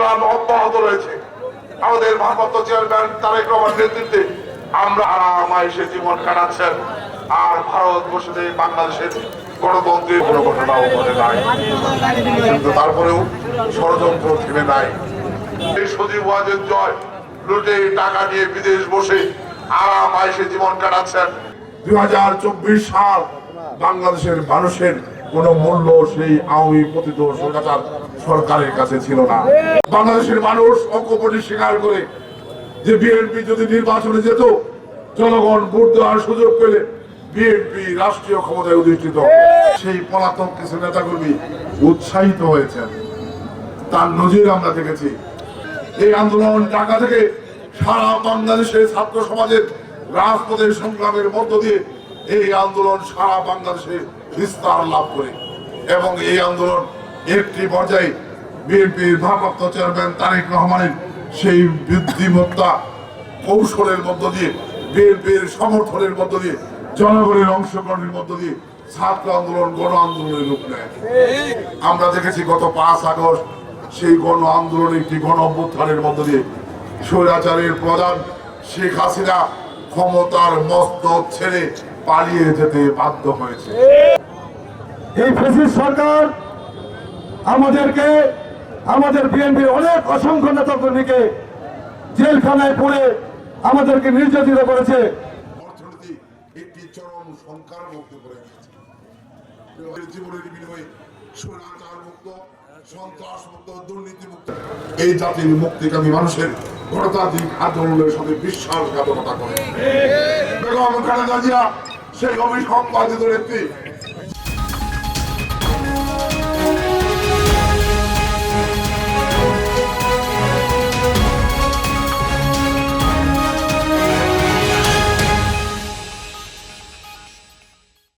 সংগ্রাম অব্যাহত রয়েছে। আমাদের ভারপ্রাপ্ত চেয়ারম্যান তারেক রহমান নেতৃত্বে আমরা আরামাইশে জীবন কাটাচ্ছেন। আর ভারতবর্ষে বাংলাদেশের গণতন্ত্রের কোনো ঘটনাও ঘটে নাই। কিন্তু তারপরেও ষড়যন্ত্র থেমে নাই। এই সজীব ওয়াজের জয়, লুটে টাকা নিয়ে বিদেশ বসে আরাম আইসে জীবন কাটাচ্ছেন। দুই হাজার চব্বিশ সাল বাংলাদেশের মানুষের কোন মূল্য সেই আওয়ামী পতিত সরকার সরকারের কাছে ছিল না। বাংলাদেশের মানুষ অকপটি স্বীকার করে যে বিএনপি যদি নির্বাচনে যেত, জনগণ ভোট দেওয়ার সুযোগ পেলে বিএনপি রাষ্ট্রীয় ক্ষমতায় অধিষ্ঠিত সেই পলাতক কিছু নেতাকর্মী উৎসাহিত হয়েছেন। তার নজির আমরা দেখেছি। এই আন্দোলন ঢাকা থেকে সারা বাংলাদেশের ছাত্র সমাজের রাজপথের সংগ্রামের মধ্য দিয়ে এই আন্দোলন সারা বাংলাদেশে বিস্তার লাভ করে এবং এই আন্দোলন একটি পর্যায়ে বিএনপির ভারপ্রাপ্ত চেয়ারম্যান তারেক রহমানের সেই বুদ্ধিমত্তা কৌশলের মধ্য দিয়ে, বিএনপির সমর্থনের মধ্য দিয়ে, জনগণের অংশগ্রহণের মধ্য দিয়ে ছাত্র আন্দোলন, গণ আন্দোলনের রূপ নেয়। আমরা দেখেছি গত পাঁচ আগস্ট সেই গণ আন্দোলন একটি গণ অভ্যুত্থানের মধ্য দিয়ে স্বৈরাচারের প্রধান শেখ হাসিনা ক্ষমতার মস্তক ছেড়ে পালিয়ে যেতে বাধ্য হয়েছে। এই ফেসিস সরকার আমাদেরকে আমাদের বিএনপির অনেক অসংখ্য নেতা কর্মীকে জেলখানায় পড়ে আমাদেরকে নির্যাতিত করেছে। একটি চরম সংখ্যার মধ্যে পড়ে আমাদের জীবনের বিনিময়ে স্বৈরাচার মুক্ত সন্ত্রাস মুক্ত দুর্নীতি মুক্ত এই জাতির মুক্তিকামী মানুষের গণতান্ত্রিক আন্দোলনের সাথে বিশ্বাসঘাতকতা করে। বেগম খালেদা জিয়া সেই অবিসংবাদিত নেত্রী